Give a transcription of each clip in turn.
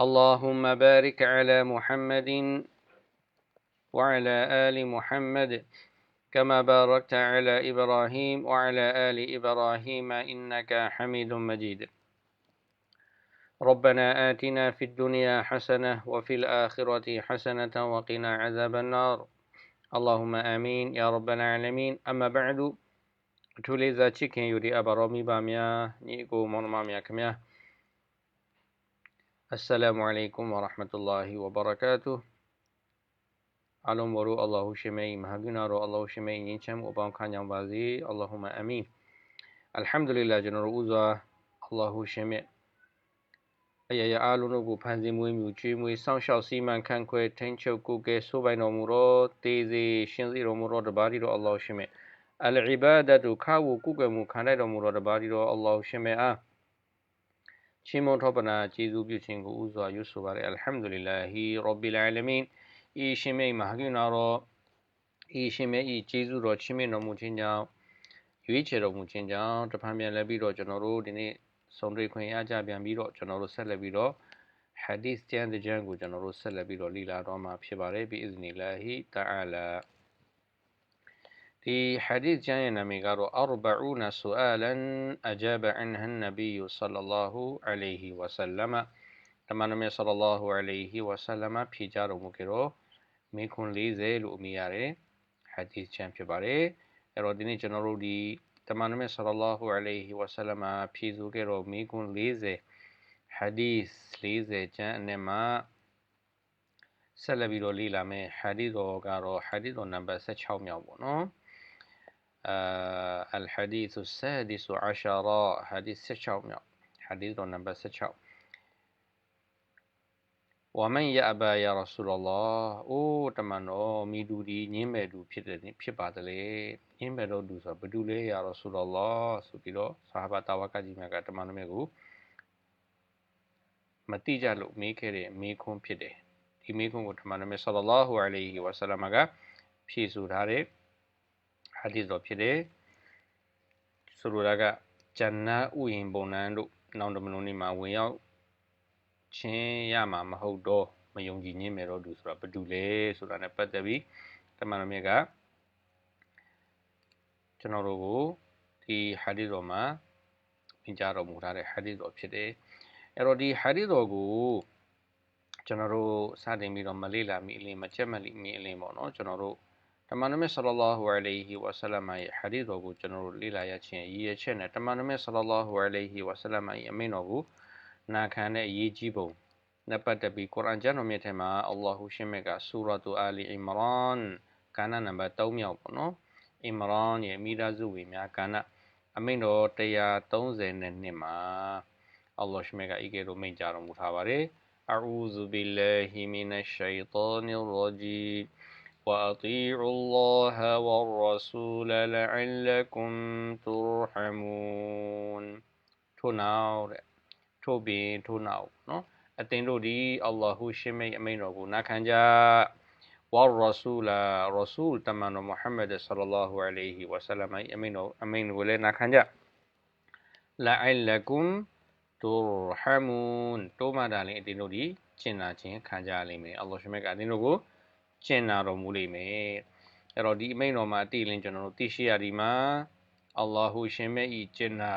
اللهم بارك على محمد وعلى آل محمد كما باركت على إبراهيم وعلى آل إبراهيم إنك حميد مجيد ربنا آتنا في الدنيا حسنة وفي الآخرة حسنة وقنا عذاب النار اللهم آمين يا رب العالمين أما بعد تولي تشيكين يوري أبرامي باميا نيكو مرماميا كميا السلام عليكم ورحمة الله وبركاته အလုံးပေါ်တို့အလ္လာဟူရှိမိန်မဟာဂုဏတော်အလ္လာဟူရှိမိန်ယဉ်ချမ်းမှုအပေါင်းခံ ကြပါစေအလ္လာဟူမအမင်အလ်ဟမ်ဒူလ illah ကျွန်တော်တို့ဥစွာအလ္လာဟူရှင်မြတ်အယယအားလုံးတို့ကိုဖန်ဆင်းမွေးမြူကျွေးမွေးစောင့်ရှောက်စီမံခန့်ခွဲထိန်းချုပ်ကိုယ်ကဲဆိုးပိုင်တော်မူသောတေစီရှင်စီတော်မူသောတပါးဒီတော်အလ္လာဟူရှင်မြတ်အလ်အီဘာဒတ်ခါဝကုကမှုခံတဲ့တော်မူသောတပါးဒီတော်အလ္လာဟူရှင်မြတ်အား ချင်းမွန်ထောပနာကျေးဇူးပြုခြင်းကိုဥစွာရွတ်ဆိုပါရယ်အလ်ဟမ်ဒူလ illah ရဘ်ဘီလ်အာလမင်ဤရှင်မေမဟာကိနာတော်ဤရှင်မေဤကျေးဇူးတော်ချီးမြှင့်တော်မူခြင်းကြောင့်ရွေးချယ်တော်မူခြင်းကြောင့်တဖန်ပြန်လဲပြီးတော့ကျွန်တော်တို့ဒီနေ့ဆုံတွေ့ခွင့်ရကြပြန်ပြီးတော့ကျွန်တော်တို့ဆက်လက်ပြီးတော့ hadith ကျမ်းတဲ့ကျမ်းကိုကျွန်တော်တို့ဆက်လက်ပြီးတော့လေ့လာတော့မှာဖြစ်ပါတယ်ဘီအစ်နီလာဟီတအာလာ ဒီ hadith ကျမ်းရဲ့နာမည်ကတော့40 su'alan ajaba anha an-nabiy sallallahu alayhi wa sallam တမန်တော်မြတ် sallallahu alayhi wa sallam ဖြေကြားတော်မူကြတော့မင်းခွန်40လို့အမည်ရတယ်ဟာဒီစ်ချမ်းဖြစ်ပါတယ်အဲ့တော့ဒီနေ့ကျွန်တော်တို့ဒီတမန်တော်မြတ်ဆလလာဟူအလိုင်ဟီဝဆလမ်ဖြည့်ဆိုခဲ့တော့မင်းခွန်40ဟာဒီစ်40ချမ်းအနက်မှာဆက်လက်ပြီးတော့လေ့လာမယ်ဟာဒီတော်ကတော့ဟာဒီတော်နံပါတ်16မြောက်ပေါ့နော် الحديث السادس عشر حديث 16မြောက် حديث တော်နံပါတ်16ဝမန်ယအဘာယာရဆူလလာအိုးတမန်တော်မိသူဒီညင်းမဲ့သူဖြစ်တယ်ဖြစ်ပါတလေညင်းမဲ့တော့သူဆိုဘဒူလေယာရဆူလလာဆိုပြီးတော့ဆာဟာဘတာဝကကြီးမြတ်ကတမန်တော်မြတ်ကိုမတိကြလို့မေးခဲ့တဲ့မေးခွန်းဖြစ်တယ်ဒီမေးခွန်းကိုတမန်တော်မြတ်ဆလလာဟူအလိုင်ဟီဝဆလမ်ကဖြည့်ဆိုထားတဲ့ ဟာဒီတော်ဖြစ်တယ်ဆိုလိုတာကဂျန်နာဥယင်ပုံနန်းတို့နောက်တမန်တော်နေ့မှာဝင်ရောက်ချင်းရမှာမဟုတ်တော့မယုံကြည်ညင်းမယ်တော့သူဆိုတာဘာတူလဲဆိုတာ ਨੇ ပတ်သက်ပြီးတမန်တော်မြတ်ကကျွန်တော်တို့ကိုဒီဟာဒီတော်မှာပြင်ကြားတော်မူထားတဲ့ဟာဒီတော်ဖြစ်တယ်အဲ့တော့ဒီဟာဒီတော်ကိုကျွန်တော်တို့စတင်ပြီးတော့မလေးလာမိအလင်းမချက်မလိမိအလင်းပေါ့နော်ကျွန်တော်တို့ တမန်တော်မြတ်ဆလလာဟူအလိုင်ဟီဝဆလမ်ရဲ့ဟာဒီတော်ကိုကျွန်တော်တို့လေ့လာရခြင်းရည်ရချက်နဲ့တမန်တော်မြတ်ဆလလာဟူအလိုင်ဟီဝဆလမ်ရဲ့အမိန့်တော်ကိုနာခံတဲ့အရေးကြီးပုံနဲ့ပတ်သက်ပြီးကုရ်အာန်ကျမ်းတော်မြတ်ထဲမှာအလ္လာဟူရှင်မြတ်ကဆူရတ်တူအာလီအီမရန်ကဏ္ဍနံပါတ်3မြောက်ပေါ့နော်အီမရန်ရဲ့မိသားစုဝင်များကဏ္ဍအမိန့်တော်130နှစ်မှာအလ္လာဟ်ရှင်မြတ်ကဤကဲ့သို့မိန့်ကြားတော်မူထားပါတယ်အူဇူဘီလာဟီမီနရှ်ရှိတန်ရဂျီ وأطيعوا الله والرسول لعلكم ترحمون ထို့နောက်ထို့ပြင်ထို့နောက်နော်အသင်တို့ဒီအလ္လာဟူရှင်းမိတ်အမိန်တော်ကိုနာခံကြဝါရဆူလာရဆူလ်တမန်တော်မုဟမ္မဒ်ဆလလာဟူအလိုင်ဟီဝဆလမ်အမိန်တော်အမိန်ကိုလည်းနာခံကြလာအိလကုမ်တူရဟမွန်တိုးမတာလည်းအတင်တို့ဒီကျင့်နာခြင်းခံကြလိမ့်မယ်အလ္လာဟ်ရှမြတ်ကအတင်တို့ကို ကျင့်နာတော်မူလိမ့်မယ်အဲ့တော့ဒီအမိန်တော်မှာအတိအလင်းကျွန်တော်တို့သိရှိရဒီမှာအလ္လာဟူရှင်မြတ်ဤကျင့်နာ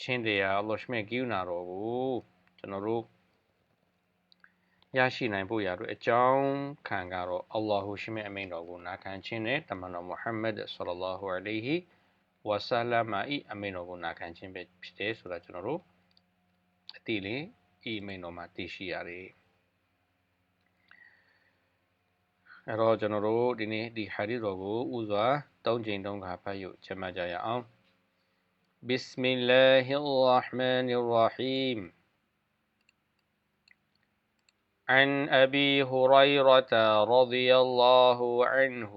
ချင်းတရားအလ္လာဟ်ရှမြတ်ကိူနာတော်ကိုကျွန်တော်တို့ရရှိနိုင်ဖို့ရတော့အကြောင်းခံကတော့အလ္လာဟူရှမြတ်အမိန်တော်ကိုနာခံခြင်းနဲ့တမန်တော်မုဟမ္မဒ်ဆလ္လာလာဟူအလိုင်ဟီဝဆလမ်အီအမိန်တော်ကိုနာခံခြင်းပဲဖြစ်တယ်ဆိုတာကျွန်တော်တို့အတိလေးဤအမိန်တော်မှာသိရှိရတယ် အဲ့တော့ကျွန်တော်တို့ဒီနေ့ဒီဟာဒီတော်ကိုဥစွာ၃ချိန်၃ခါဖတ်ယူချက်မှတ်ကြရအောင် بسم الله الرحمن الرحيم عن أبي هريرة رضي الله عنه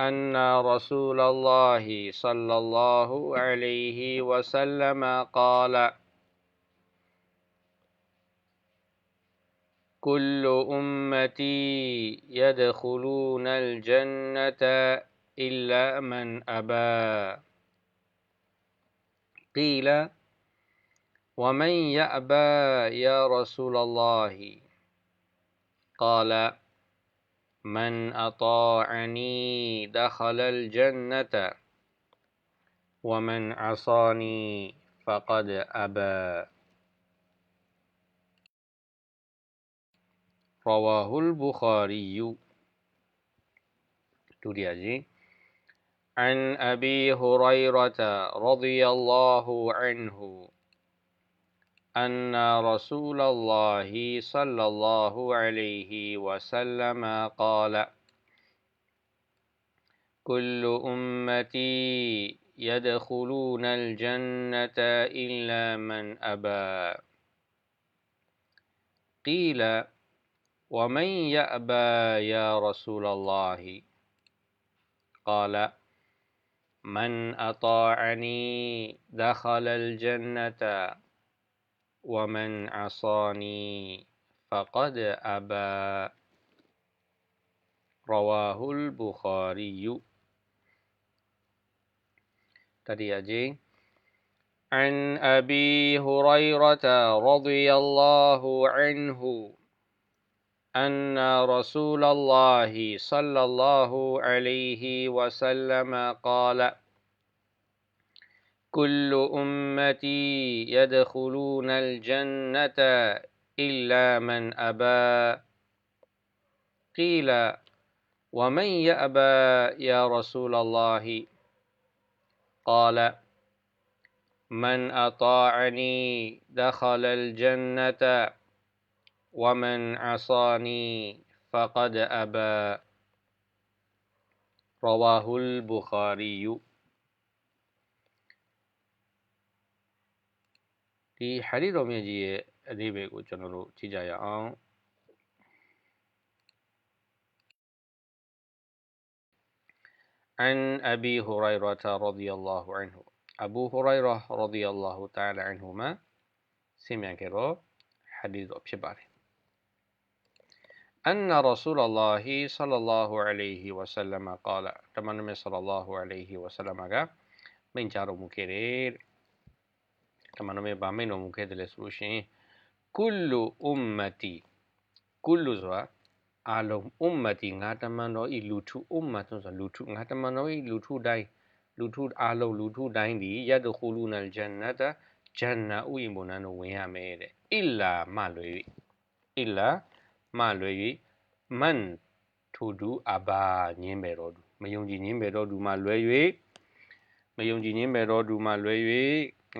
أن رسول الله صلى الله عليه وسلم قال كل أمتي يدخلون الجنة إلا من أبى. قيل ومن يأبى يا رسول الله؟ قال من أطاعني دخل الجنة ومن عصاني فقد أبى. رواه البخاري. تريجي عن أبي هريرة رضي الله عنه أن رسول الله صلى الله عليه وسلم قال كل أمتي يدخلون الجنة إلا من أبى قيل ومن يأبى يا رسول الله؟ قال من أطاعني دخل الجنة ومن عصاني فقد أبى. رواه البخاري. تريجي عن أبي هريرة رضي الله عنه أن رسول الله صلى الله عليه وسلم قال كل أمتي يدخلون الجنة إلا من أبى. قيل ومن يأبى يا رسول الله؟ قال من أطاعني دخل الجنة ومن عصاني فقد أبى رواه البخاري ဒီဟာဒီတော်မြတ်ကြီးရဲ့အသေးပဲကိုကျွန်တော်တို့ကြည့်ကြရအောင် عن أبي هريرة رضي الله عنه أبو هريرة رضي الله تعالى عنهما سمع كرو حديث أبشباري أن رسول الله صلى الله عليه وسلم قال تمنى صلى الله عليه وسلم من جارو مكرير ဓမ္မတော်မြတ်ဗာမိန်တော်မူခဲ့တယ်လေဆိုလို့ရှိရင်ကုလူအွမ်မတီကုလူဆိုတာအာလုံးအွမ်မတီငါတမန်တော်ဤလူထုအွမ်မတ်ဆိုတာလူထုငါတမန်တော်ဤလူထုတိုင်းလူထုအာလုံးလူထုတိုင်းဒီယတ်ခူလူနလ်ဂျန်နတဂျန်နာဥယင်ဘုံနန်တို့ဝင်ရမယ်တဲ့အီလာမလွယ်၍အီလာ မလွယ်၍မန်ထူဒူအဘာညင်းပဲတော်သူမယုံကြည်ညင်းပဲတော်သူမှလွယ်၍မယုံကြည်ညင်းပဲတော်သူမှလွယ်၍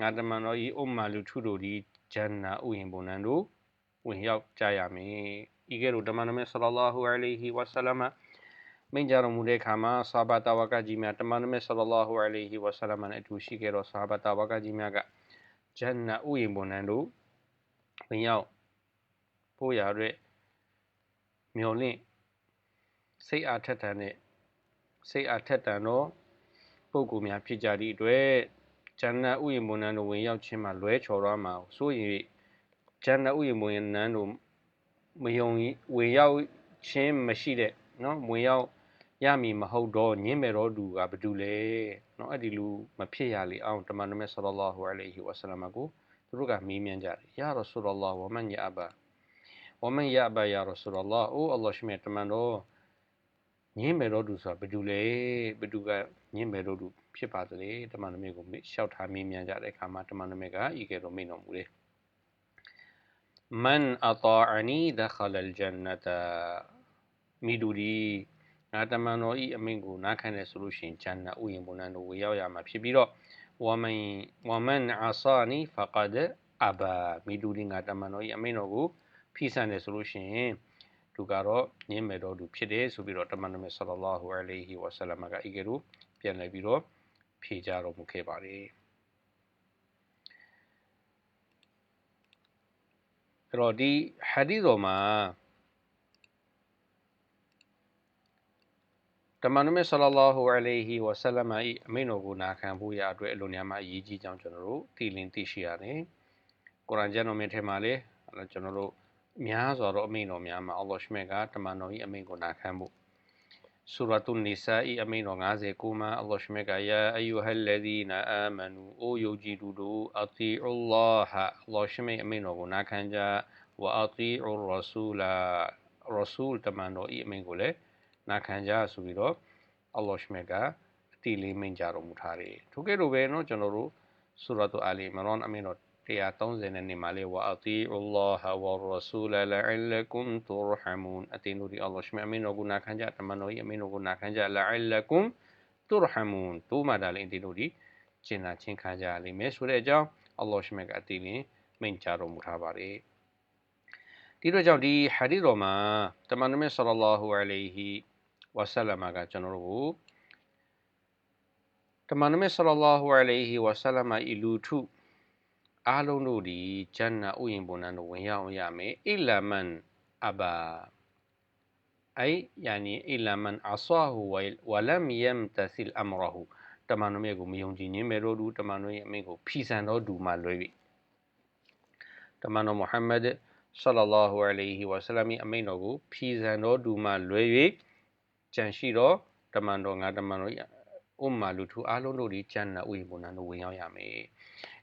ငါတမန်တော်ဤဥမ္မာလူထုတို့ဒီဂျန်နာဥယျင်ပုံနံတို့ဝင်ရောက်ကြရမည်ဤကဲ့သို့တမန်တော်မြတ်ဆလလာဟူအလိုင်ဟီဝါဆလမ်မိန့်ကြတော်မူတဲ့အခါမှာဆာဘာတာဝကကြီးများတမန်တော်မြတ်ဆလလာဟူအလိုင်ဟီဝါဆလမ်နဲ့အတူရှိခဲ့သောဆာဘာတာဝကကြီးများကဂျန်နာဥယျင်ပုံနံတို့ဝင်ရောက်ဖို့ရတဲ့ မျော်လင့်စိတ်အားထက်သန်တဲ့စိတ်အားထက်သန်သောပုဂ္ဂိုလ်များဖြစ်ကြသည့်အတွက်ဂျန်နတ်ဥယျာဉ်ဘုံနန်းတို့ဝင်ရောက်ခြင်းမှာလွဲချော်ရမှာဆိုရင်ဂျန်နတ်ဥယျာဉ်ဘုံနန်းတို့မယုံဝင်ရောက်ခြင်းမရှိတဲ့နော်ဝင်ရောက်ရမည်မဟုတ်တော့ညင်းမဲ့တော့သူကဘာတူလဲနော်အဲ့ဒီလူမဖြစ်ရလေအောင်တမန်တော်မြတ်ဆလလောဟူအလိုင်ဟီဝါဆလမ်ကိုသူတို့ကမေးမြန်းကြတယ်ယာရဆူလလောဝမန်ယာဘာ ဝမန်ယာဘာယာရဆူလလောအိုအလ္လာဟ်ရှိမြတ်တမန်တော်ညင်းမဲ့တော့သူဆိုတာဘာတူလဲဘာတူကညင်းမဲ့တော့သူဖြစ်ပါသလဲတမန်တော်မြတ်ကိုလျှောက်ထားမေးမြန်းကြတဲ့အခါမှာတမန်တော်မြတ်ကဤကဲ့သို့မိန့်တော်မူတယ်မန်အတာအနီဒခလလ်ဂျန်နတာမိဒူဒီငါတမန်တော်ဤအမိန့်ကိုနားခံတယ်ဆိုလို့ရှိရင်ဂျန်နဥယျာဉ်ဘုံနန်းတို့ဝေရောက်ရမှာဖြစ်ပြီးတော့ဝမန်ဝမန်အဆာနီဖကဒအဘာမိဒူဒီငါတမန်တော်ဤအမိန့်တော်ကို ဖိဆန်တယ်ဆိုလို့ရှိရင်သူကတော့ညင်းမဲ့တော်သူဖြစ်တယ်ဆိုပြီးတော့တမန်တော်မြတ်ဆလလောဟူအလိုင်ဟီဝါဆလမ်ကဤကဲ့သို့ပြန်လည်ပြီးတော့ဖြေကြတော်မူခဲ့ပါတယ်အဲ့အဲ့တော့ဒီဟာဒီတော်မှာတမန်တော်မြတ်ဆလလောဟူအလိုင်ဟီဝဆလမ်၏အမိန့်တော်ကိုနာခံဖို့ရအတွက်အလိုများမှာအရေးကြီးကြောင်းကျွန်တော်တို့သိလင်းသိရှိရတယ်။ကုရ်အာန်ကျမ်းတော်မြတ်ထဲမှာလည်းကျွန်တော်တို့ များစွာသောအမိန့်တော်များမှာအလ္လာဟ်ရှမြတ်ကတမန်တော်၏အမိန့်ကိုနာခံဖို့ဆူရတ်န်နီဆာ၏အမိန့်တော်59မှာအလ္လာဟ်ရှမြတ်ကယာအယူဟလ်လဒီနာအာမနူအိုယုကြည်သူတို့အတီအလ္လာဟ်အလ္လာဟ်ရှမြတ်အမိန့်တော်ကိုနာခံကြဝအတီအရဆူလာရဆူလ်တမန်တော်၏အမိန့်ကိုလည်းနာခံကြဆိုပြီးတော့အလ္လာဟ်ရှမြတ်ကအတိလေးမိန့်ကြတော်မူထားတယ်ထို့ကဲ့သို့ပဲเนาะကျွန်တော်တို့ဆူရတ်အာလီမရန်အမိန့်တော် 130နဲ့နေမှာလေဝအတီအလ္လာဟ်ဝရဆူလလလကုမ်တူရဟမွန်အတင်းတို့ဒီအလ္လာဟ်ရှမြတ်အမိန့်တော်ကိုနာခံကြတမန်တော်၏အမိန့်တော်ကိုနာခံကြလလကုမ်တူရဟမွန်တို့မှဒါလည်းအတင်းတို့ဒီကျင်နာချင်းခံကြလိမ့်မယ်ဆိုတဲ့အကြောင်းအလ္လာဟ်ရှမြတ်ကအတိလေးမိန့်ကြတော်မူထားပါတယ်ဒီတော့ကြောင့်ဒီဟာဒီတော်မှာတမန်တော်မြတ်ဆလလောဟူအလိုင်ဟီဝဆလမ်ကကျွန်တော်တို့ကိုတမန်တော်မြတ်ဆလလောဟူအလိုင်ဟီဝဆလမ်၏လူထု အားလုံးတို့ဒီဂျန်နာဥယျာဉ်ပုံနှံတို့ဝင်ရောက်ရမယ်အီလာမန်အဘာအိယာနီအီလာမန်အဆာဟူဝလမ်ယမ်တဆီလ်အမရဟူတမန်တော်မြတ်ကိုမယုံကြည်ခြင်းမဲ့တို့သူတမန်တော်ရဲ့အမိန့်ကိုဖီဆန်တော်သူမှလွဲပြီတမန်တော်မုဟမ္မဒ်ဆလလာဟူအလိုင်ဟီဝဆလမ်အမိန့်တော်ကိုဖီဆန်တော်သူမှလွဲ၍ကြံရှိတော်တမန်တော်ငါတမန်တော်ရဲ့ ဥမ္မာလူထုအားလုံးတို့ဒီဂျန်နာဥယျာဉ်ပုံနှံတို့ဝင်ရောက်ရမယ်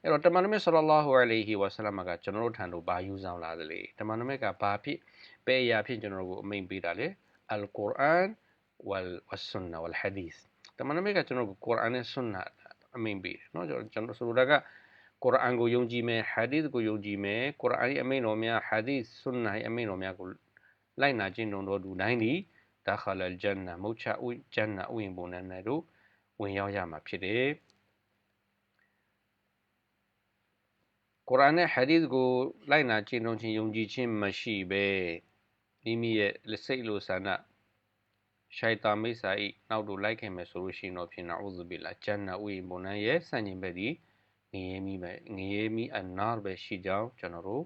အဲ့တော့တမန်တော်မြတ်ဆလလာဟူအလိုင်ဟီဝဆလမ်ကကျွန်တော်တို့ထံတို့ဘာယူဆောင်လာသလဲတမန်တော်မြတ်ကဘာဖြစ်ပဲအရာဖြစ်ကျွန်တော်တို့ကိုအမိန့်ပေးတာလေအလ်ကုရ်အာန်ဝလ်ဝဆန်နာဝလ်ဟာဒီသ်တမန်တော်မြတ်ကကျွန်တော်တို့ကိုကုရ်အာန်နဲ့ဆွန်နာအမိန့်ပေးတယ်နော်ကျွန်တော်ဆိုလိုတာကကုရ်အာန်ကိုယုံကြည်မယ်ဟာဒီသ်ကိုယုံကြည်မယ်ကုရ်အာန်ရဲ့အမိန့်တော်များဟာဒီသ်ဆွန်နာရဲ့အမိန့်တော်များကိုလိုက်နာကျင့်တော်သူတိုင်းဒီဒါခလလ်ဂျန်နာမုတ်ချဥဂျန်နာဥယျာဉ်ပုံနဲ့တို့ ဝင်ရောက်ရမှာဖြစ်တယ်ကုရ်အာန်နဲ့ဟာဒီသ်ကိုလိုက်နာကျင့်သုံးခြင်းယုံကြည်ခြင်းမရှိဘဲမိမိရဲ့လက်စိတ်လိုဆန္ဒရှိုက်တာမိတ်ဆာဤနောက်တို့လိုက်ခင်မယ်ဆိုလို့ရှိရင်တော့ဖြစ်နာဥဇဘီလာဂျန်နာဥယျာဉ်ပုံနဲ့ရဲ့ဆန့်ကျင်ဘက်ဒီငရေမီပဲငရေမီအနာပဲရှိကြောင်းကျွန်တော်တို့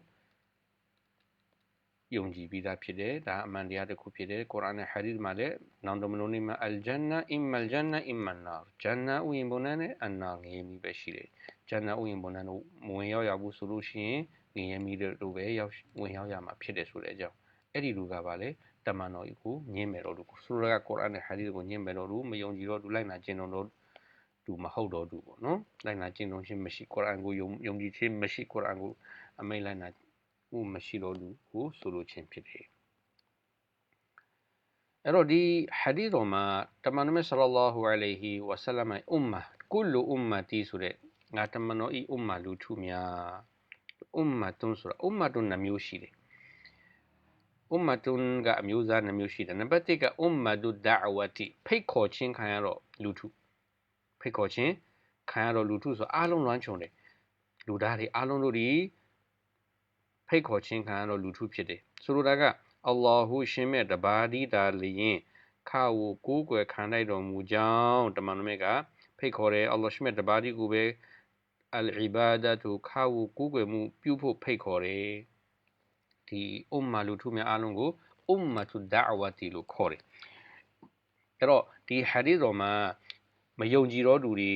ယုံကြည်ပြီးသားဖြစ်တယ်ဒါအမှန်တရားတစ်ခုဖြစ်တယ်ကုရ်အာန်နဲ့ဟာဒီသ်မှာလည်းနောင်တမလို့နေမှာအလ်ဂျန်နာအင်မလ်ဂျန်နာအင်မန်နာဂျန်နာဥယျာဉ်ပုံနဲ့အနာငရေမီပဲရှိတယ်ဂျန်နာဥယျာဉ်ပုံနဲ့မဝင်ရောက်ရဘူးဆိုလို့ရှိရင်ငရေမီတို့ပဲရောက်ဝင်ရောက်ရမှာဖြစ်တယ်ဆိုတဲ့အကြောင်းအဲ့ဒီလူကပါလေတမန်တော်ကြီးကိုညင်းမယ်တော့သူဆိုလိုကကုရ်အာန်နဲ့ဟာဒီသ်ကိုညင်းမယ်တော့သူမယုံကြည်တော့သူလိုက်နာကျင့်တော့သူမဟုတ်တော့သူပေါ့နော်လိုက်နာကျင့်သုံးခြင်းမရှိကုရ်အာန်ကိုယုံယုံကြည်ခြင်းမရှိကုရ်အာန်ကိုအမိန့်လိုက်နာ မှုမရှိတော့သူကိုဆိုလိုခြင်းဖြစ်တယ်အဲ့တော့ဒီဟာဒီတော်မှာတမန်တော်မြတ်ဆလလောဟူအလိုင်ဟီဝဆလမ်အွမ်မာကုလူအွမ်မာတီဆိုတဲ့ငါတမန်တော်ဤအွမ်မာလူထုများအွမ်မာတွန်းဆိုတာအွမ်မာတွန်းနှမျိုးရှိတယ်အွမ်မာတွန်းကအမျိုးသားနှမျိုးရှိတယ်နံပါတ်1ကအွမ်မာဒူဒါဝတီဖိတ်ခေါ်ခြင်းခံရတော့လူထုဖိတ်ခေါ်ခြင်းခံရတော့လူထုဆိုအားလုံးလွှမ်းခြုံတယ်လူသားတွေအားလုံးတို့ဒီ ဖိတ်ခေါ်ခြင်းခံရတော့လူထုဖြစ်တယ်ဆိုလိုတာကအလ္လာဟုရှင်မြတ်တပါးဒီတာလျင်ခါဝကိုးကွယ်ခံလိုက်တော်မူကြောင်းတမန်တော်မြတ်ကဖိတ်ခေါ်တယ်အလ္လာရှင်မြတ်တပါးဒီကိုပဲအလ်အီဘာဒတ်ခါဝကိုးကွယ်မှုပြုဖို့ဖိတ်ခေါ်တယ်ဒီအုမ္မာလူထုများအားလုံးကိုအုမ္မာတူဒါဝတီလို့ခေါ်တယ်အဲ့တော့ဒီဟာဒီတော်မှာမယုံကြည်တော်သူတွေ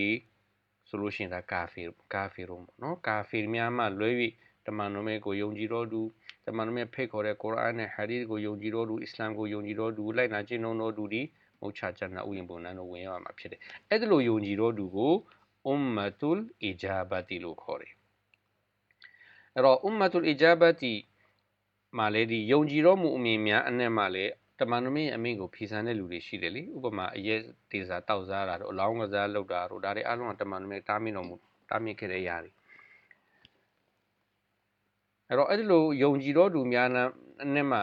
ဆိုလို့ရှိရင်ဒါကာဖီကာဖီရုံပေါ့နော်ကာဖီများမှလွဲ၍ တမန်တော်မြတ်ကိုယုံကြည်တော်သူတမန်တော်မြတ်ဖိတ်ခေါ်တဲ့ကုရ်အာန်နဲ့ဟာဒီသ်ကိုယုံကြည်တော်သူအစ္စလာမ်ကိုယုံကြည်တော်သူလိုက်နာကျင့်သုံးတော်သူဒီမုတ်ချဂျန်နာဥယျာဉ်ပုံနဲ့ဝင်ရမှာဖြစ်တယ်အဲ့ဒါလိုယုံကြည်တော်သူကိုအွမ်မတူလ်အီဂျာဘတီလို့ခေါ်တယ်အဲ့တော့အွမ်မတူလ်အီဂျာဘတီမှာလေဒီယုံကြည်တော်မူအမြင်များအနဲ့မှာလေတမန်တော်မြတ်အမိန့်ကိုဖီဆန်တဲ့လူတွေရှိတယ်လေဥပမာအရက်ဒေစာတောက်စားတာတို့အလောင်းကစားလောက်တာတို့ဒါတွေအလုံးကတမန်တော်မြတ်တားမြင်တော်မူတားမြင်ခဲ့တဲ့ຢာတွေ အဲ့တော့အဲ့ဒီလိုယုံကြည်တော်သူများနဲ့မှ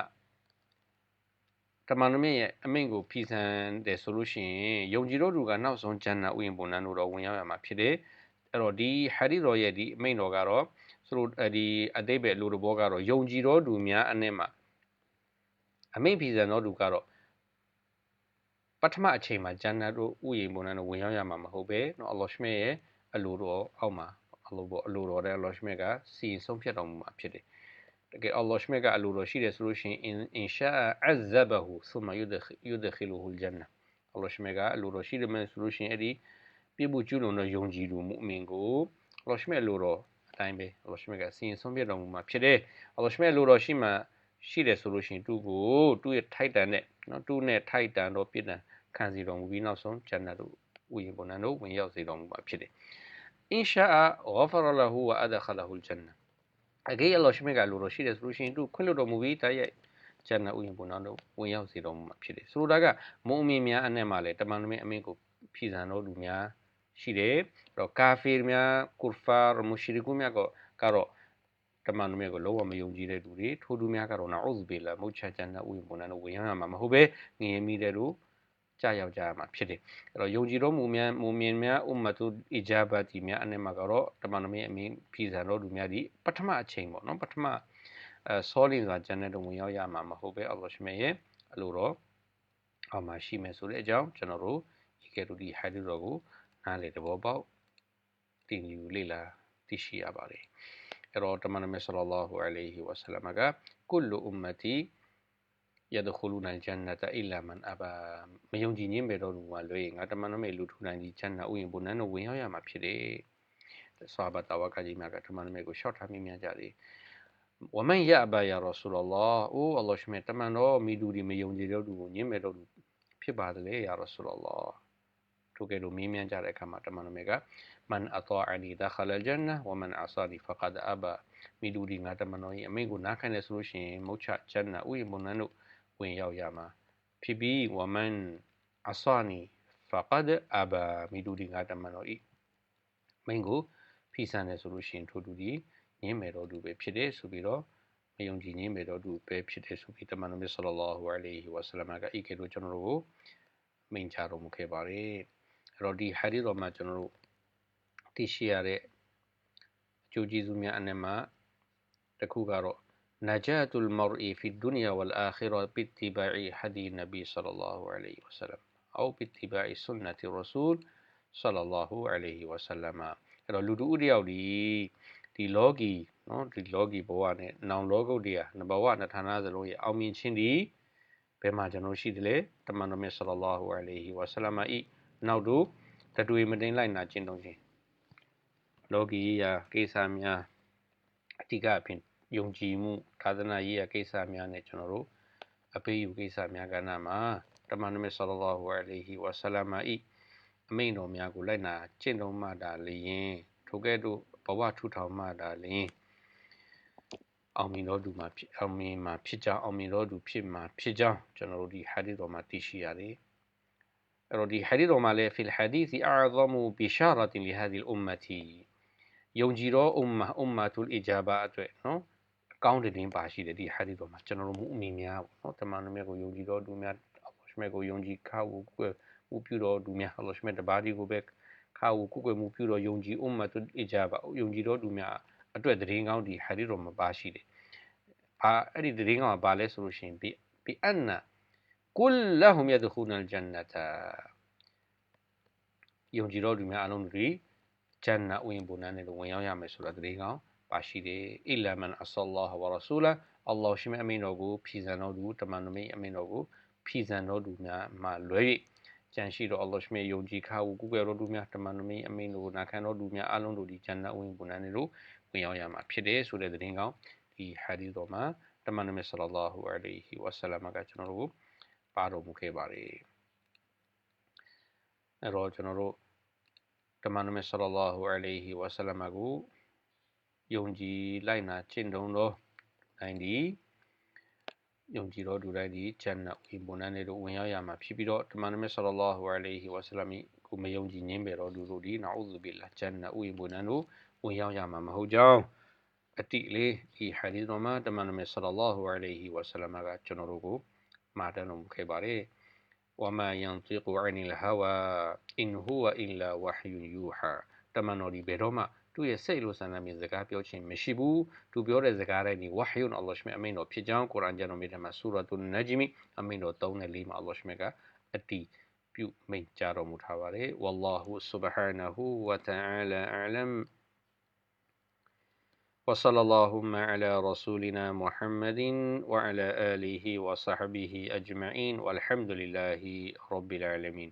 တမန်တော်မြတ်ရဲ့အမိန့်ကိုဖီဆန်တယ်ဆိုလို့ရှိရင်ယုံကြည်တော်သူကနောက်ဆုံးဂျန်နာဥယျာဉ်ပုံနှံတို့တော့ဝင်ရောက်ရမှာဖြစ်တယ်အဲ့တော့ဒီဟာဒီတော်ရဲ့ဒီအမိန့်တော်ကတော့ဆိုလိုဒီအတိတ်ပဲလူတော်ဘောကတော့ယုံကြည်တော်သူများအနဲ့မှအမိန့်ဖီဆန်တော်သူကတော့ပထမအချိန်မှာဂျန်နာတို့ဥယျာဉ်ပုံနှံတို့ဝင်ရောက်ရမှာမဟုတ်ပဲเนาะအလ္လာဟ်ရှမြတ်ရဲ့အလိုတော်အောက်မှာ အလိုပေါ်အလိုတော်တဲ့အလ္လာဟ်ရှမြတ်ကစီရင်ဆုံးဖြတ်တော်မူမှာဖြစ်တယ်တကယ်အလ္လာဟ်ရှမြတ်ကအလိုတော်ရှိတယ်ဆိုလို့ရှိရင်အင်ရှာအဇဘဟူသုမယူဒယူဒခီလူဟူဂျန်နာအလ္လာဟ်ရှမြတ်ကအလိုတော်ရှိတယ်မယ်ဆိုလို့ရှိရင်အဲ့ဒီပြမှုကျူးလွန်သောယုံကြည်သူမုအမင်ကိုအလ္လာဟ်ရှမြတ်လိုတော်အတိုင်းပဲအလ္လာဟ်ရှမြတ်ကစီရင်ဆုံးဖြတ်တော်မူမှာဖြစ်တယ်အလ္လာဟ်ရှမြတ်လိုတော်ရှိမှရှိတယ်ဆိုလို့ရှိရင်သူ့ကိုသူ့ရဲ့ထိုက်တန်တဲ့နော်သူ့နဲ့ထိုက်တန်တော့ပြစ်ဒဏ်ခံစီတော်မူပြီးနောက်ဆုံးဂျန်နတ်တို့ဥယျာဉ်ပေါ်နတို့ဝင်ရောက်စေတော်မူမှာဖြစ်တယ် အင်ရှာအဂဖရလဟူဝအဒခလဟူလ်ဂျန်နအဂေအလ္လာဟ်ရှမြတ်ကလိုတော်ရှိတယ်ဆိုလို့ရှိရင်သူခွင့်လွှတ်တော်မူပြီးတရဲ့ဂျန်နတ်ဥယျာဉ်ပေါ်နတို့ဝင်ရောက်စေတော်မူမှာဖြစ်တယ်ဆိုလိုတာကမုံအမင်များအနဲ့မှလည်းတမန်တော်မြတ်အမင်းကိုဖြည့်ဆန်တော်လူများရှိတယ်အဲ့တော့ကာဖီများကူဖာမူရှရီကူများကကတော့တမန်တော်မြတ်ကိုလုံးဝမယုံကြည်တဲ့လူတွေထိုသူများကတော့နာဥဇ်ဘီလာမုတ်ချဂျန်နတ်ဥယျာဉ်ပေါ်နတို့ဝင်ရောက်ရမှာမဟုတ်ပဲငြင်းမိတဲ့လူ ကြာရောက်ကြရမှာဖြစ်တယ်အဲ့တော့ယုံကြည်တော်မူများမူမြင်များဥမ္မတုအီဂျာဘတ်ဒီများအနေမှာကတော့တမန်တော်မြတ်အမင်းဖြည့်ဆန်တော်လူများဒီပထမအချိန်ပေါ့နော်ပထမအဲဆောလင်စွာဂျန်နတ်တို့ဝင်ရောက်ရမှာမဟုတ်ပဲအလ္လာဟ်ရှမေရဲ့အလိုတော်အောက်မှာရှိမယ်ဆိုတဲ့အကြောင်းကျွန်တော်တို့ဒီကဲတို့ဒီဟိုင်ဒရိုကိုနားလေသဘောပေါက်တင်ယူလေ့လာသိရှိရပါတယ်အဲ့တော့တမန်တော်မြတ်ဆလ္လာလာဟူအလိုင်ဟီဝါဆလမ်ကကုလ်အွမ် ယဒခူလူနန်ဂျန်နတအီလာမန်အဘာမယုံကြည်ခြင်းပဲတော့လူကလွဲငါတမန်တော်မေလူထူနိုင်ကြီးဂျန်နဥယင်ဘုန်းနန်းတို့ဝင်ရောက်ရမှာဖြစ်တယ်။ဆွာဘတာဝကကြီးများကတမန်တော်မေကိုရှော့ထားမိများကြတယ်။ဝမန်ယအဘာယာရာဆူလလာအိုးအလ္လာဟ်ရှမေတမန်တော်မိလူဒီမယုံကြည်တော့လူကိုညင်းမဲ့တော့လူဖြစ်ပါတလေယာရာဆူလလာထိုကဲ့သို့မေးမြန်းကြတဲ့အခါမှာတမန်တော်မေကမန်အတောအနီဒခလလ်ဂျန်နဝမန်အဆာနီဖကဒအဘာမိလူဒီငါတမန်တော်၏အမိန့်ကိုနားခံတယ်ဆိုလို့ရှိရင်မုတ်ချဂျန်နဥယင်ဘုန်းနန်းတို့ ဝင်ရောက်ရမှာဖြစ်ပြီးဝမန်အဆာနီဖကဒအဘာမိဒူဒီငါတမန်တော်ဤမင်းကိုဖိဆန်တယ်ဆိုလို့ရှိရင်ထိုသူဒီညင်းမယ်တော်သူပဲဖြစ်တယ်ဆိုပြီးတော့မယုံကြည်ညင်းမယ်တော်သူပဲဖြစ်တယ်ဆိုပြီးတမန်တော်မြတ်ဆလလောဟူအလိုင်ဟီဝါဆလမ်ကဤကဲလို့ကျွန်တော်တို့ကိုမိန့်ချတော်မူခဲ့ပါတယ်အဲ့တော့ဒီဟာဒီတော်မှာကျွန်တော်တို့သိရှိရတဲ့အကျိုးကျေးဇူးများအနက်မှာတစ်ခုကတော့ نجاة المرء في الدنيا والآخرة باتباع هدي النبي صلى الله عليه وسلم أو باتباع سنة الرسول صلى الله عليه وسلم အဲ့တော့လူတူတယောက်ဒီဒီလောကီနော်ဒီလောကီဘဝနဲ့နောင်လောကုတ်တရားနဘဝနှစ်ဌာနစလုံးရဲ့အောင်မြင်ခြင်းဒီဘယ်မှာကျွန်တော်ရှိတယ်လဲတမန်တော်မြတ်ဆလလောဟူအလိုင်ဟီဝါဆလမ်ဤနောက်တို့တတွေမတင်လိုက်နာကျင့်သုံးခြင်းလောကီရာကိစ္စများအဓိကအဖြစ် ယုံကြည်မှုသာသနာရေးရာကိစ္စများနဲ့ကျွန်တော်တို့အပေးယူကိစ္စများကဏ္ဍမှာတမန်တော်မြတ်ဆလလောဟူအလိုင်ဟီဝါဆလမ်ဤအမိန့်တော်များကိုလိုက်နာကျင့်သုံးမှတာလျင်ထိုကဲ့သို့ဘဝထူထောင်မှတာလျင်အောင်မြင်တော်သူမှာဖြစ်အောင်မြင်မှာဖြစ်ကြောင်းအောင်မြင်တော်သူဖြစ်မှာဖြစ်ကြောင်းကျွန်တော်တို့ဒီဟာဒီတော်မှာသိရှိရတယ်အဲ့တော့ဒီဟာဒီတော်မှာလည်း في الحديث أعظم بشارة لهذه الأمة ယုံကြည်သောအုမ္မာအုမ္မာတူလ်အီဂျာဘာအတွက်နော် ကောင်းတဲ့တင်ပါရှိတယ်ဒီဟာဒီတော်မှာကျွန်တော်တို့မူအမီများပေါ့နော်တမန်တော်မြတ်ကိုယုံကြည်တော်သူများအလ္လာဟ်ရှမေကိုယုံကြည်ခါဝကိုမူပြုတော်သူများအလ္လာဟ်ရှမေတပါးဒီကိုပဲခါဝကိုကိုမူပြုတော်ယုံကြည်အုမ္မာတုအီဂျာဘာယုံကြည်တော်သူများအတွက်တရင်ကောင်းဒီဟာဒီတော်မှာပါရှိတယ်ဘာအဲ့ဒီတရင်ကောင်းကဘာလဲဆိုလို့ရှိရင်ဘီဘီအန်နာကုလလဟူမယဒခူနလ်ဂျန်နတာယုံကြည်တော်သူများအလုံးတွေဂျန်နာဥယျာဉ်ဘုံနန်းနဲ့ဝင်ရောက်ရမယ်ဆိုတာတရင်ကောင်း ပါရှိတယ်အီလာမန်အဆလ္လာဟ်ဝါရဆူလာအလ္လာဟ်ရှိမအမင်းတော်ကိုဖြည့်ဆန်တော်သူတမန်တော်မိအမင်းတော်ကိုဖြည့်ဆန်တော်သူများမှလွဲ၍ကြံရှိတော်အလ္လာဟ်ရှိမယုံကြည်ခါဟုကုကဲတော်သူများတမန်တော်မိအမင်းတော်ကိုနာခံတော်သူများအလုံးတို့ဒီဂျန်နတ်ဝင်ဘုံနန်းတို့ဝင်ရောက်ရမှာဖြစ်တယ်ဆိုတဲ့သတင်းကောင်းဒီဟာဒီတော်မှာတမန်တော်မြတ်ဆလလာဟူအလိုင်ဟီဝါဆလမ်ကကျွန်တော်တို့ပါတော်မူခဲ့ပါတယ်အဲ့တော့ကျွန်တော်တို့တမန်တော်မြတ်ဆလလာဟူအလိုင်ဟီဝါဆလမ်ကို ယုံကြည်လိုက်နာကျင့်သုံးသောနိုင်သည်ယုံကြည်သောသူတိုင်းသည်ဂျန်နတ်ဝင်ပေါ်နိုင်တို့ဝင်ရောက်ရမှာဖြစ်ပြီးတော့တမန်တော်မြတ်ဆလလောဟူအလိုင်းဟီဝါဆလမ်ကိုမယုံကြည်ခြင်းပဲတော့လူတို့ဒီနာဥဇဘီလာဂျန်နတ်ဝင်ပေါ်နိုင်တို့ဝင်ရောက်ရမှာမဟုတ်ကြောင်းအတိလေးဒီဟာဒီတော်မှာတမန်တော်မြတ်ဆလလောဟူအလိုင်းဟီဝါဆလမ်ကကျွန်တော်တို့ကိုမှာတန်တော်မူခဲ့ပါတယ်ဝမာယန်တီကူအနီလဟဝါအင်ဟူဝအင်လာဝဟယူယူဟာတမန်တော်ဒီဘယ်တော့မှ သူ့ရဲ့စိတ်လိုဆန္ဒမြင်စကားပြောခြင်းမရှိဘူးသူပြောတဲ့စကားတိုင်းဒီဝဟ်ယွန်အလ္လာဟ်ရှမြတ်အမိန့်တော်ဖြစ်ကြောင်းကုရ်အာန်ကျမ်းတော်မြတ်ထဲမှာဆူရာတုနဂျမီအမိန့်တော်3နဲ့4မှာအလ္လာဟ်ရှမြတ်ကအတီးပြုမိန့်ကြားတော်မူထားပါတယ်ဝလ္လာဟူဆူဘဟာနဟူဝတအာလာအလမ် وصلى اللهم على رسولنا محمد وعلى آله وصحبه أجمعين والحمد لله رب العالمين